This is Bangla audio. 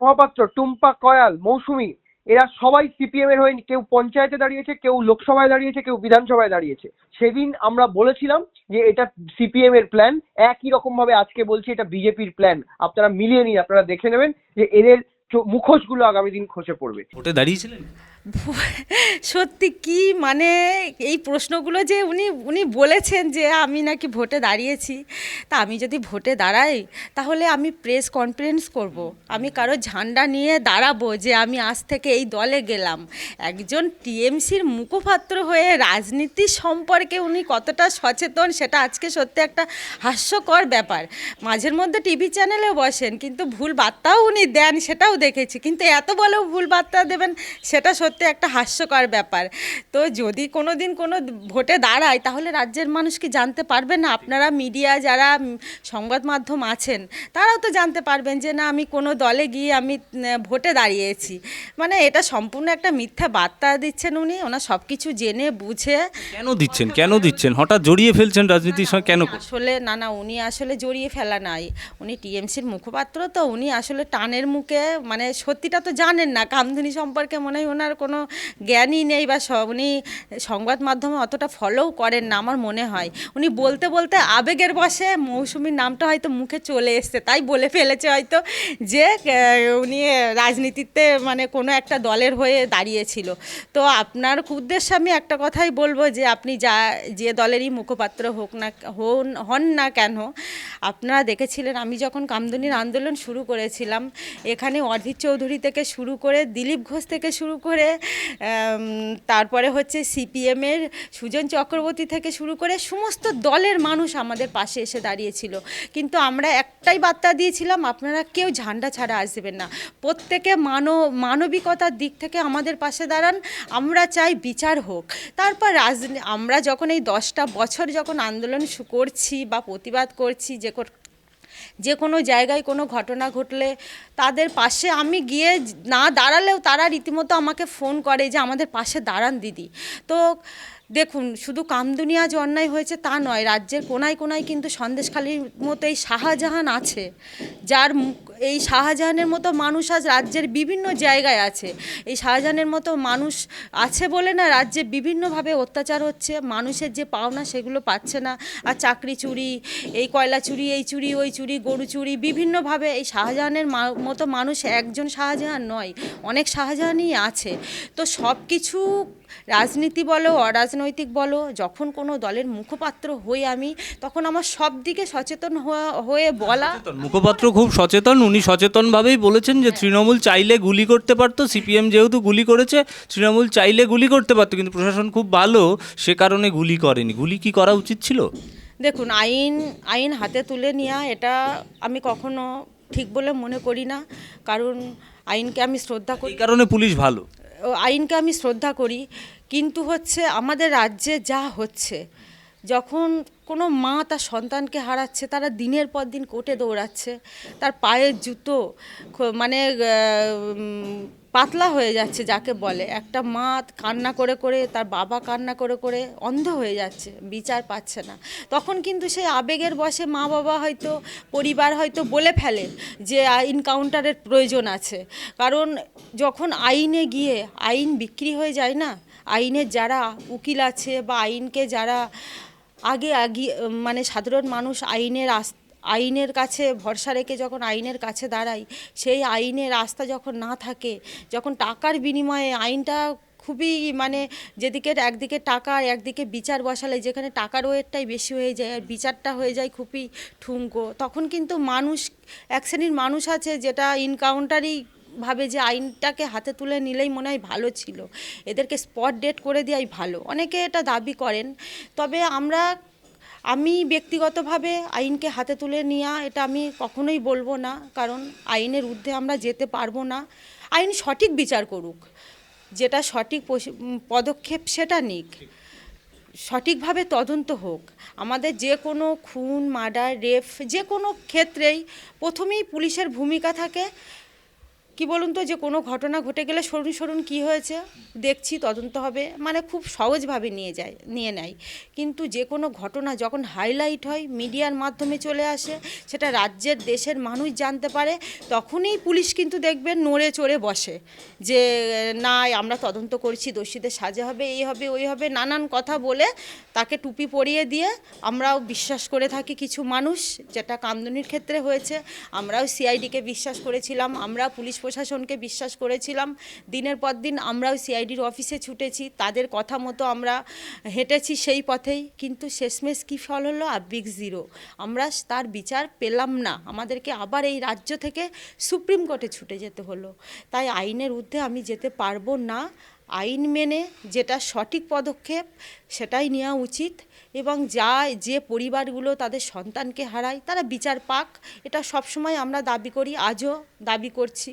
মহাপাত্র টুম্পা কয়াল মৌসুমী এরা সবাই সিপিএম এর হয়ে কেউ পঞ্চায়েতে দাঁড়িয়েছে কেউ লোকসভায় দাঁড়িয়েছে কেউ বিধানসভায় দাঁড়িয়েছে। সেদিন আমরা বলেছিলাম যে এটা সিপিএম এর প্ল্যান একই রকম ভাবে আজকে বলছি এটা বিজেপির প্ল্যান আপনারা মিলিয়ে নিন আপনারা দেখে নেবেন যে এদের মুখোশগুলো আগামী দিন খসে পড়বে। ভোটে দাঁড়িয়েছিলেন? সত্যি কি মানে এই প্রশ্নগুলো যে উনি উনি বলেছেন যে আমি নাকি ভোটে দাঁড়িয়েছি, তা আমি যদি ভোটে দাঁড়াই, তাহলে আমি প্রেস কনফারেন্স করব। আমি কারও ঝান্ডা নিয়ে দাঁড়াবো যে আমি আজ থেকে এই দলে গেলাম। একজন টিএমসির মুখপাত্র হয়ে রাজনীতি সম্পর্কে উনি কতটা সচেতন, সেটা আজকে সত্যি একটা হাস্যকর ব্যাপার। মাঝের মধ্যে টিভি চ্যানেলেও বসেন, কিন্তু ভুল বার্তাও উনি দেন, সেটাও দেখেছি। কিন্তু এত বলেও ভুল বার্তা দেবেন, সেটা সত্যি একটা হাস্যকর ব্যাপার। তো যদি কোনো দিন কোনো ভোটে দাঁড়ায় তাহলে রাজ্যের মানুষ কি জানতে পারবে না? আপনারা মিডিয়া যারা সংবাদ মাধ্যম আছেন তারাও তো জানতে পারবেন যে না আমি কোনো দলে গিয়ে আমি ভোটে দাঁড়িয়েছি। মানে এটা সম্পূর্ণ একটা মিথ্যা বার্তা দিচ্ছেন উনি। ওনার সব কিছু জেনে বুঝে। কেন দিচ্ছেন? কেন দিচ্ছেন? হঠাৎ জড়িয়ে ফেলছেন রাজনীতির সঙ্গে কেন? আসলে না না উনি আসলে জড়িয়ে ফেলা নাই। উনি টিএমসির মুখপাত্র তো উনি আসলে টানের মুখে মানে সত্যিটা তো জানেন না। কামধুনি সম্পর্কে মনে হয় ওনার কোনো জ্ঞানই নেই বা উনি সংবাদ মাধ্যমে অতটা ফলোও করেন না, আমার মনে হয়। উনি বলতে বলতে আবেগের বসে মৌসুমীর নামটা হয়তো মুখে চলে এসছে, তাই বলে ফেলেছে হয়তো যে উনি রাজনীতিতে মানে কোনো একটা দলের হয়ে দাঁড়িয়েছিল। তো আপনার উদ্দেশ্যে আমি একটা কথাই বলব যে, আপনি যা, যে দলেরই মুখপাত্র হোক না, হন হন না কেন, আপনারা দেখেছিলেন আমি যখন কামদুনির আন্দোলন শুরু করেছিলাম, এখানে অধীর চৌধুরী থেকে শুরু করে, দিলীপ ঘোষ থেকে শুরু করে তারপরে হচ্ছে সিপিএমের সুজন চক্রবর্তী থেকে শুরু করে সমস্ত দলের মানুষ আমাদের পাশে এসে দাঁড়িয়েছিল। কিন্তু আমরা একটাই বার্তা দিয়েছিলাম, আপনারা কেউ ঝান্ডা ছাড়া আসবেন না। প্রত্যেকে মানব মানবিকতার দিক থেকে আমাদের পাশে দাঁড়ান, আমরা চাই বিচার হোক। তারপর রাজনী, আমরা যখন এই দশটা বছর যখন আন্দোলন করছি বা প্রতিবাদ করছি যে যে কোনো জায়গায় কোনো ঘটনা ঘটলে তাদের পাশে আমি গিয়ে না দাঁড়ালেও তারা রীতিমতো আমাকে ফোন করে যে আমাদের পাশে দাঁড়ান দিদি। তো দেখুন, শুধু কামদুনিয়া যে অন্যায় হয়েছে তা নয়, রাজ্যের কোনায় কোনায় কিন্তু সন্দেশখালির মতো এই শাহজাহান আছে। যার এই শাহজাহানের মতো মানুষ আজ রাজ্যের বিভিন্ন জায়গায় আছে। এই শাহজাহানের মতো মানুষ আছে বলে না, রাজ্যে বিভিন্নভাবে অত্যাচার হচ্ছে, মানুষের যে পাওনা সেগুলো পাচ্ছে না। আর চাকরি চুরি, এই কয়লা চুরি, এই চুরি, ওই চুরি, গরু চুরি, বিভিন্নভাবে এই শাহজাহানের মতো মানুষ একজন শাহজাহান নয়, অনেক শাহজাহানই আছে। তো সব কিছু রাজনীতি বলো অরাজনৈতিক বলো যখন কোনো দলের মুখপাত্র হই আমি তখন আমার সব দিকে সচেতন হয়ে বলা। মুখপাত্র খুব সচেতন উনি সচেতনভাবেই বলেছেন যে তৃণমূল চাইলে গুলি করতে পারতো সিপিএম যেহেতু গুলি করেছে তৃণমূল চাইলে গুলি করতে পারতো কিন্তু প্রশাসন খুব ভালো সে কারণে গুলি করেনি। গুলি কি করা উচিত ছিল? দেখুন আইন আইন হাতে তুলে নেওয়া এটা আমি কখনো ঠিক বলে মনে করি না কারণ আইনকে আমি শ্রদ্ধা করি। কারণে পুলিশ ভালো। আইনকে আমি শ্রদ্ধা করি। কিন্তু হচ্ছে আমাদের রাজ্যে যা হচ্ছে যখন কোনো মা তার সন্তানকে হারাচ্ছে, তারা দিনের পর দিন কোর্টে দৌড়াচ্ছে, তার পায়ের জুতো মানে পাতলা হয়ে যাচ্ছে যাকে বলে। একটা মা কান্না করে করে, তার বাবা কান্না করে করে অন্ধ হয়ে যাচ্ছে, বিচার পাচ্ছে না। তখন কিন্তু সেই আবেগের বসে মা বাবা হয়তো, পরিবার হয়তো বলে ফেলে যে ইনকাউন্টারের প্রয়োজন আছে। কারণ যখন আইনে গিয়ে আইন বিক্রি হয়ে যায় না, আইনের যারা উকিল আছে বা আইনকে যারা আগে আগিয়ে মানে সাধারণ মানুষ আইনের আস, আইনের কাছে ভরসা রেখে যখন আইনের কাছে দাঁড়ায়, সেই আইনের রাস্তা যখন না থাকে, যখন টাকার বিনিময়ে আইনটা খুবই মানে যেদিকে একদিকে টাকা একদিকে বিচার বসালে, যেখানে টাকার ওয়েটটাই বেশি হয়ে যায় আর বিচারটা হয়ে যায় খুবই ঠুঙ্কো তখন কিন্তু মানুষ, এক শ্রেণির মানুষ আছে যেটা ইনকাউন্টারই ভাবে যে আইনটাকে হাতে তুলে নিলেই মনে হয় ভালো ছিল। এদেরকে স্পট ডেট করে দেওয়াই ভালো। অনেকে এটা দাবি করেন। তবে আমরা, আমি ব্যক্তিগতভাবে আইনকে হাতে তুলে নেওয়া এটা আমি কখনোই বলব না। কারণ আইনের ঊর্ধ্বে আমরা যেতে পারব না। আইন সঠিক বিচার করুক। যেটা সঠিক পদক্ষেপ সেটা নিক। সঠিকভাবে তদন্ত হোক। আমাদের যে কোনো খুন, মার্ডার, রেপ যে কোনো ক্ষেত্রেই প্রথমেই পুলিশের ভূমিকা থাকে। কি বলুন তো যে কোনো ঘটনা ঘটে গেলে সরুন সরুন কি হয়েছে? দেখছি, তদন্ত হবে। মানে খুব সহজভাবে নিয়ে যায়, নিয়ে নেয়। কিন্তু যে কোনো ঘটনা যখন হাইলাইট হয় মিডিয়ার মাধ্যমে চলে আসে, সেটা রাজ্যের, দেশের মানুষ জানতে পারে, তখনই পুলিশ কিন্তু দেখবেন নড়ে চড়ে বসে। যে, না, আমরা তদন্ত করছি, দোষীদের সাজা হবে, এই হবে, ওই হবে, নানান কথা বলে তাকে টুপি পরিয়ে দিয়ে আমরাও বিশ্বাস করে থাকি কিছু মানুষ, যেটা কামদুনির ক্ষেত্রে হয়েছে। আমরাও সিআইডিকে বিশ্বাস করেছিলাম আমরা পুলিশ প্রশাসনকে বিশ্বাস করেছিলাম। দিনের পর দিন আমরাও সিআইডির অফিসে ছুটেছি, তাদের কথা মতো আমরা হেঁটেছি সেই পথেই। কিন্তু শেষমেশ কী ফল হলো? আবিক জিরো আমরা তার বিচার পেলাম না। আমাদেরকে আবার এই রাজ্য থেকে সুপ্রিম কোর্টে ছুটে যেতে হলো। তাই আইনের ঊর্ধ্বে আমি যেতে পারব না। আইন মেনে যেটা সঠিক পদক্ষেপ, সেটাই নেওয়া উচিত এবং যা, যে পরিবারগুলো তাদের সন্তানকে হারায়, তারা বিচার পাক। এটা সবসময় আমরা দাবি করি, আজও দাবি করছি।